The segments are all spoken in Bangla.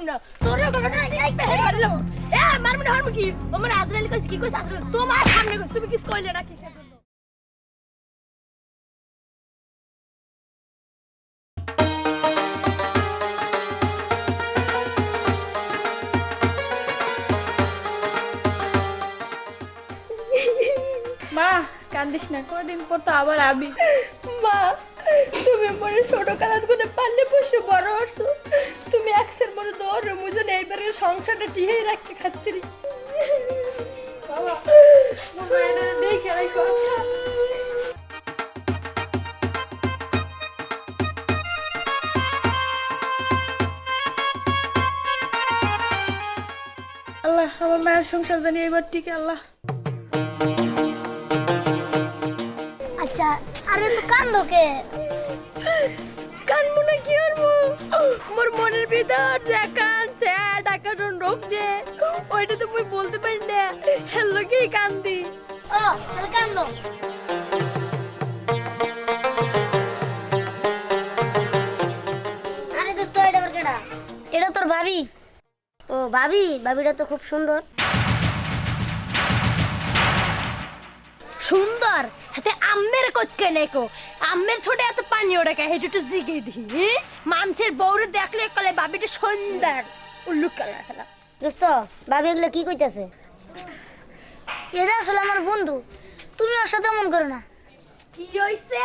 দিম না তোর এ হারমু কি ও মানে আজরাইল কইছে কি কইছে? আজরাইল তোমার সামনে কইছে। তুমি কিছু কইলে না কিসের জন্য? মা কান্দিস না। কদিন পর তো আবার আবি মা তুমি মনে ছোট কালাত করে পারলে বসে বড় হচ্ছো মুজন এইবারে সংসারটা রাখতে খাচ্ছিলি বাবা বাবা দেখে রাখো আচ্ছা। আল্লাহ আমার মায়ের সংসার জানি এবার ঠিক আল্লাহ। আচ্ছা আরে তো কান্দোকে কানবো না কি করব মোর মনের ভিতর দেখান স্যাড আকাশন রোগ যে ওইটা তো মুই বলতে পারি না। হ্যালো কি কান্দি। ও তাহলে কান্দো। আরে দোস্ত এটা আবার কেডা? এটা তোর ভাবি। ও ভাবি? ভাবিটা তো খুব সুন্দর। সুন্দর? হাতে আম্মের কটকে নেকো। আম্মের ঠোঁটে এত পানি ওড়ে কে হেটু জিগে দি মানুষের বউরে দেখলে কলে বাবিটা সুন্দর। উল্লু কালা খেলা দোস্ত ভাবি এগুলো কি কইতাছে? এটা আসলে আমার বন্ধু। তুমি ওর সাথে মন করো না। কি হইছে?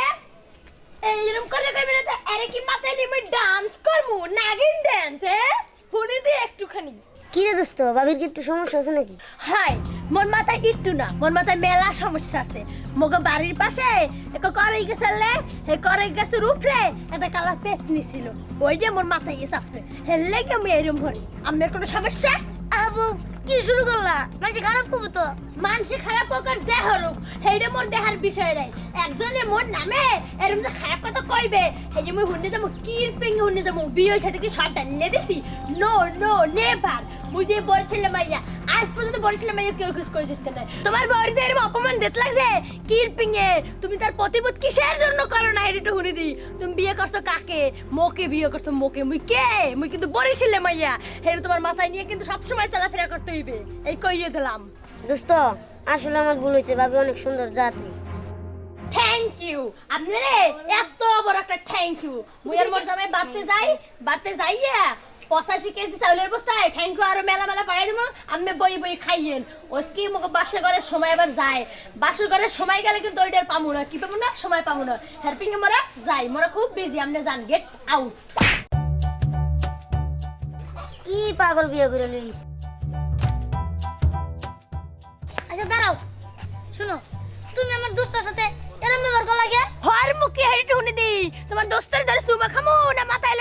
এইরকম করে কইবে না তো আরে কি মাথায় লিমে ডান্স করমু নাগিন ডান্স হ্যাঁ শুনে দি একটুখানি। কি রে দোস্ত ভাবির কি একটু সমস্যা আছে নাকি? হাই মোর মাথায় একটু না মোর মাথায় মেলা সমস্যা আছে। মোগো বাড়ির পাশে এক করে গেছলে হে করে গেছে উপরে একটা কালা পেট নিছিল। ওই যে মোর মাথায় এসে আপছে হেললে কি আমি এরম হরি আমার কোনো সমস্যা? আবু কি শুরু করলা? মানে খারাপ করব তো? মানসি খারাপ হোক যে হরুক হেইটা মোর দেহার বিষয় নাই। একজনে মোর নামে এরম যে খারাপ কথা কইবে এই যে মুই হুন্ডে যাব কির পেঙ্গে হুন্ডে যাব বিয়ে হয়েছে থেকে সব ডালে দিছি। নো নো নেভার মুই যে বলছিলাম মাইয়া আজ পর্যন্ত বলছিলাম মাইয়া কেউ কিছু করে দিতে নাই। তোমার বাড়িতে এরম অপমান দিতে লাগছে কির পিঙ্গে তুমি তার প্রতিবোধ কিসের জন্য করো না এটা হুনি দি? তুমি বিয়ে করছ কাকে? মোকে বিয়ে করছ মোকে। মুই কে? মুই কিন্তু বরিশিলে মাইয়া। হেরে তোমার মাথায় নিয়ে কিন্তু সবসময় চলাফেরা করতে হইবে। এই কইয়ে দিলাম। দোস্ত আসলে আমার ভুল হয়েছে ভাবি অনেক সুন্দর যা তুই থ্যাংক ইউ আপনি রে এত বড় একটা থ্যাংক ইউ মুই আর মোর জামাই বাড়তে যাই বাড়তে যাইয়া পঁচাশি কেজি চাউলের বস্তায় থ্যাংক ইউ আরও মেলা মেলা পাড়াই দেবো আমি বই বই খাইয়েন। ওসকি মুখে বাসা ঘরের সময় আবার যায়। বাসর ঘরের সময় গেলে কিন্তু ওইটার পামু না কি পাবো না? সময় পাবো না হেল্পিং এ মোরা যাই মোরা খুব বিজি আপনি যান গেট আউট কি পাগল বিয়ে করে লইস? আচ্ছা দাঁড়াও। শুনো তুমি আমার দোস্তের সাথে এরম ব্যবহার করা লাগে হর মুখে হেডে টুনি দি তোমার দোস্তের ধরে সুমা খামু না মাথায়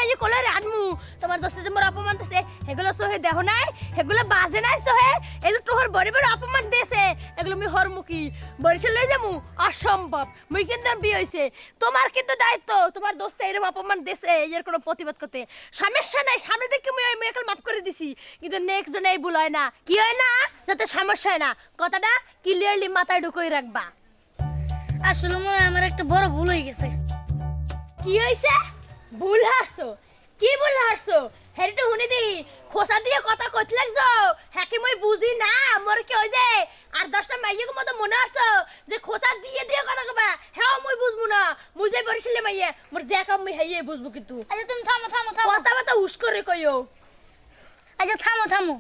তোমার দোস্তের যে মোর অপমান দিছে এগুলো সোহে দেহ নাই এগুলো বাজে নাই সোহে এগুলো তোহর বড় বড় অপমান দিয়েছে এগুলো মুই হর মুখি বরিশাল লই যামু? অসম্ভব। মুই কিন্তু বিয়ে হইছে। তোমার কিন্তু দায়িত্ব তোমার দোস্ত এরকম অপমান দিয়েছে এর কোনো প্রতিবাদ করতে। সমস্যা নাই সামনে থেকে মুই ওই মেয়েকে মাফ করে দিছি। কিন্তু নেক্সট জন এই ভুল হয় না। কি হয় না? যাতে সমস্যা হয় না। কথাটা ক্লিয়ারলি মাথায় ঢুকোই রাখবা। আসলে মনে আমার একটা বড় ভুল হয়ে গেছে। কি হইছে? ভুল হাসছো? কি ভুল হাসছো? হেরিটা শুনি দি খোসা দিয়ে কথা কইতে লাগছো? হ্যাঁ মই বুঝি না মোর কি ওই যে আর দশটা মাইয়ের মতো মনে আসছো যে খোসা দিয়ে দিয়ে কথা কবা হ্যাঁ মই বুঝব না মুই যে বরিশালে মাইয়ে মোর যে কাম মই হাইয়ে বুঝব কিন্তু। আচ্ছা তুমি থামো থামো থামো। কথা কথা উস করে কইও। আচ্ছা থামো থামো।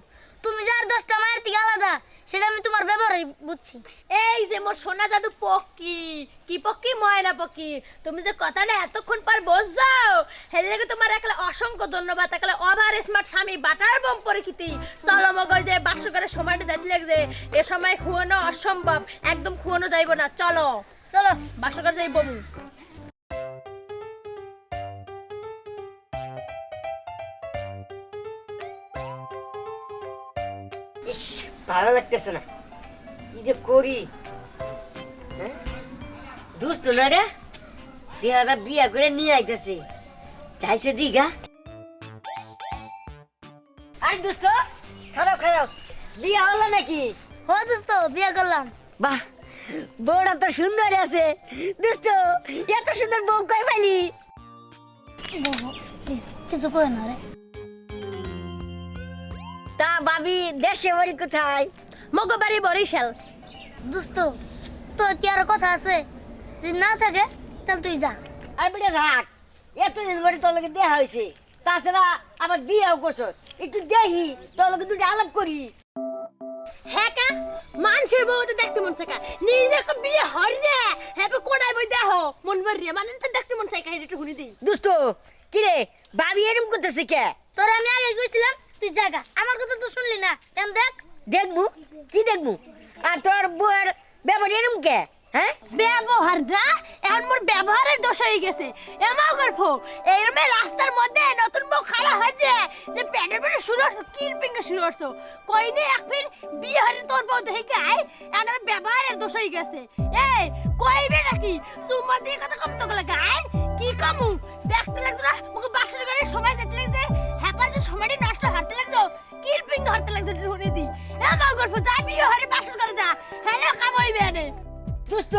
তুমি যার দশটা মায়ের থেকে আলাদা সেটা আমি তোমার ব্যবহারে বুঝছি। এই যে মোর সোনা জাদু পক্কি কি পক্কি ময়না পক্কি তুমি যে কথাটা এতক্ষণ পর বসযাও হেলে তোমার একলা অসংখ্য ধন্যবাদ একলা ওভার স্মার্ট স্বামী বাটার বম পরিচিতি। চলো মগজ যে বাসর করে সময়টা যাইতে লাগছে। এ সময় খুয়ানো অসম্ভব একদম খুয়ানো যাইব না। চলো। চলো। বাসর করে যাইব ইস ভালো লাগতেছে না। কি যে করি? হ্যাঁ? দুষ্ট না রে? দেহাটা বিয়া করে নিয়ে আইতেছে। চাইছে দিঘা। আই দুষ্ট খারাপ খারাপ। বিয়া হলো নাকি? ও দোস্ত বিয়ে করলাম। বাহ বউটা তো সুন্দর আছে। দুষ্ট এত সুন্দর বউ কই পাইলি? কিছু করে না রে। তা ভাবি দেশে বাড়ি কোথায়? মগো বাড়ি বরিশাল। দোস্ত তোর কি আর কথা আছে? যদি না থাকে তাহলে তুই যা। আর বেটা রাখ এতদিন বাড়ি তোর লগে দেখা হয়েছে তাছাড়া আমার বিয়েও করছ। একটু দেখি তোর লগে দুটো আলাপ করি। হ্যাঁ কা মানুষের বউ তো দেখতে মন চাকা নিজে একটা বিয়ে হরি রে হ্যাঁ কোড়াই বই দেহ মন ভর রে মানে তো দেখতে মন চাকা এটা শুনি দিই। দোস্ত কিরে ভাবি এরম করতেছে কে? তোর আমি আগে কইছিলাম তুই জাগা। আমার কথা তো শুনলি না। কেন দেখ। দেখব? কি দেখব? আর তোর বউয়ের ব্যাপার এরম কে? হ্যাঁ? ব্যবহার না এখন মোর ব্যবহারের দোষ হয়ে গেছে। এমাও গল্প এরমে রাস্তার মধ্যে নতুন বউ খাড়া হয়েছে যে প্যাডের প্যাডের শুরু হচ্ছে কিরপিং শুরু হচ্ছে। কই নে এক ফির বিয়ে হলে তোর বউ দেখে আয় এখন ব্যবহারের দোষ হয়ে গেছে। এই কইবে নাকি? সুমা দিয়ে কথা কম তো গলা গায় কি কামু? দেখতে লাগছে না? মুখে বাসর গাড়ির সময় যেতে লাগছে। হ্যাপার যে সময়টি নষ্ট হাঁটতে লাগছো কিরপিং হাঁটতে লাগছে শুনে দি। এমাও গল্প যা বিয়ে হলে বাসর গাড়ি যা। হ্যালো কামইবে এনে দোস্ত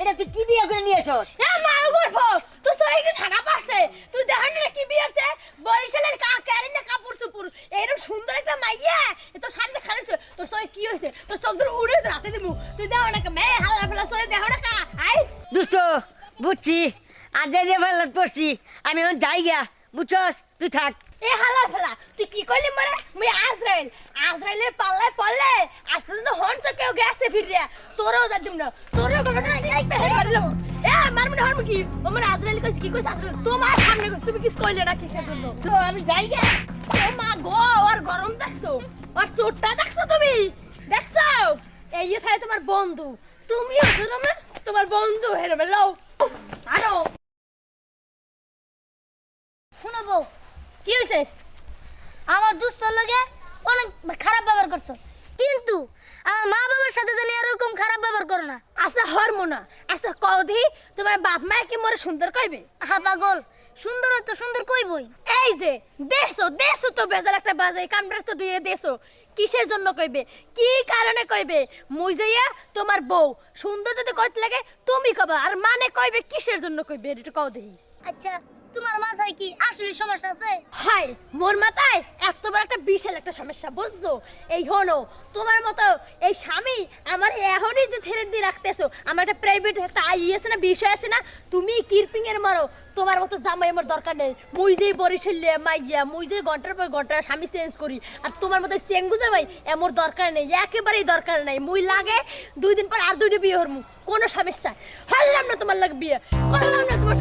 এটা তুই কি বিয়ে করে নিয়েছ এ মা গল্প তুই তো এই ঠাকা পারছে। তুই দেখান না কি বিয়ারছে বরিশালের কা ক্যারিন না কাপড় সুপুর এরকম সুন্দর একটা মাইয়া। এ তো সামনে খারাপ তোর সঙ্গে কি হয়েছে? তোর চোখ উড়ে রাতে দিমু। তুই দেখো না মে হালা ফেলা সরে দেখো না কা। আই দোস্ত বুঝছি। আজ রে ভাল্লাত পড়ছি আমি এখন যাই গিয়া। বুঝছস তুই থাক। এ হালা ফেলা তুই কি করলি মরে? মুই আজরাইল। আজরাইলের পাল্লায় পড়লে আজকে তো হন তো কেউ গেছে ফিরিয়া। তোরও যা দিম না তোরও না এক মারলাম এ মারমু না হরমু কি? ও মানে আজরাইল কইছে কি কইছে আজরাইল? তোমার সামনে কইছে তুমি কিছু কইলে না কিসের জন্য? তো আমি যাই গে। ও মা গো আর গরম দেখছ? আর চোটটা দেখছ তুমি? দেখছ? এই ইয়ে থাকে তোমার বন্ধু। তুমিও আমার তোমার বন্ধু হেরমে লও আরও। শুনো বউ কি হয়েছে আমার দুস্তর লগে অনেক খারাপ ব্যবহার করছ। কিন্তু আমার মা বাবার সাথে জানি এরকম খারাপ ব্যবহার করো না। আচ্ছা হরমোনা। আচ্ছা কদি তোমার বাপ মা কি মোরে সুন্দর কইবে? হা পাগল। সুন্দর তো সুন্দর কইবই। এই যে দেশো দেশো তো বেজাল একটা বাজে কামড়া তো দিয়ে দেশো কিসের জন্য কইবে? কি কারণে কইবে? মুই যাইয়া তোমার বউ সুন্দর যদি কইতে লাগে তুমি কবা। আর মানে কইবে কিসের জন্য কইবে? এটা কও দেই আচ্ছা তোমার মাথায় কি আসলে সমস্যা আছে? মোর মাথায় একটা বিশাল একটা সমস্যা, বুঝছ? এই হলো, তোমার মতো এই স্বামী আমার এখনই যে দিয়ে রাখতেছো, আমার একটা প্রাইভেট একটা না, বিষয় আছে না, তুমি কিরপিং এর মারো? তোমার মতো জামাই আমার দরকার নেই। মুই মাইয়া, মুই যে ঘণ্টার পর ঘণ্টা স্বামী চেঞ্জ করি, আর তোমার মতো চেঙ্গু জামাই এমর দরকার নেই, একেবারেই দরকার নেই। মুই লাগে দুই দিন পর আর দুইটা বিয়ে হরমু, কোনো সমস্যা। হারলাম না তোমার লাগে বিয়ে, করলাম না তোমার